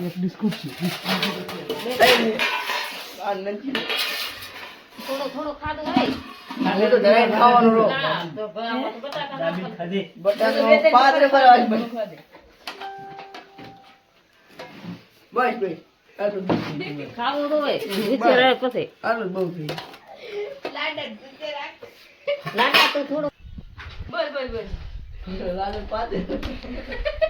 એક બિસ્કુટ છે થોડો થોડો ખાધો હોય એ તો જ બસ. બસ બસ. લાડા તો થોડો પાત્ર.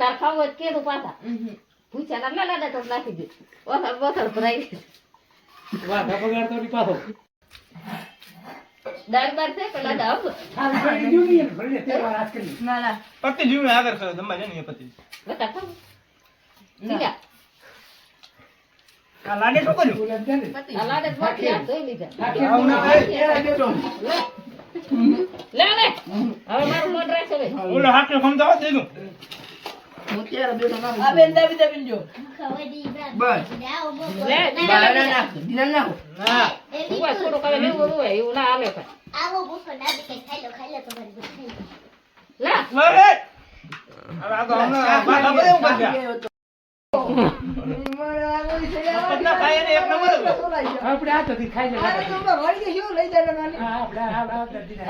તારે ખાવું હોય કેદું પાછા. પૂછ્યા ના ના લાડા તો નાખી દે વસર વસર ભરાઈ વાહ બગાડ તો ની પાછો. દાળ છે કે લાડા આવું આ ફરી ગયું નહીં. ફરી લે તે આજ કરી ના ના. પતિ જીવને આગળ કરો, ધમ્મા છે ને એ પતિ. ખાવું? લીધા? આ લાડે શું કર્યું? બોલે દે ને આ ધોઈ લીધા. આવું ના એ બેઠો. લે લે લે. હવે મારું મન રાખશે ઓલો હાથે ખમતા હોય, થઈ ગયું. હું ત્યારે બેઠો ના આ બેન દાબી દાબીને જો. બસ. લે બહાર ના નાખો. દીના નાખો. ના. ઉવા થોડુંક હવે લેવું હોય એવું ના હાલે કાંઈ. લા હવે. હવે આ તો હમણાં બાધા બધે એવું કરશે. મારે આ કોઈ છે આ પતલા ખાય એને એક નંબર જ. સોલાઈ જાય. આપણે આ તો ખાઈ લે આ તો હમણાં વળી ગઈ, શું લઈ જાય આપણે આ આ દર્દી ને.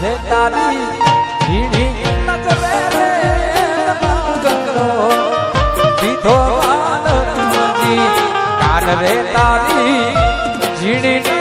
છે તારી રે તારી ઝીણી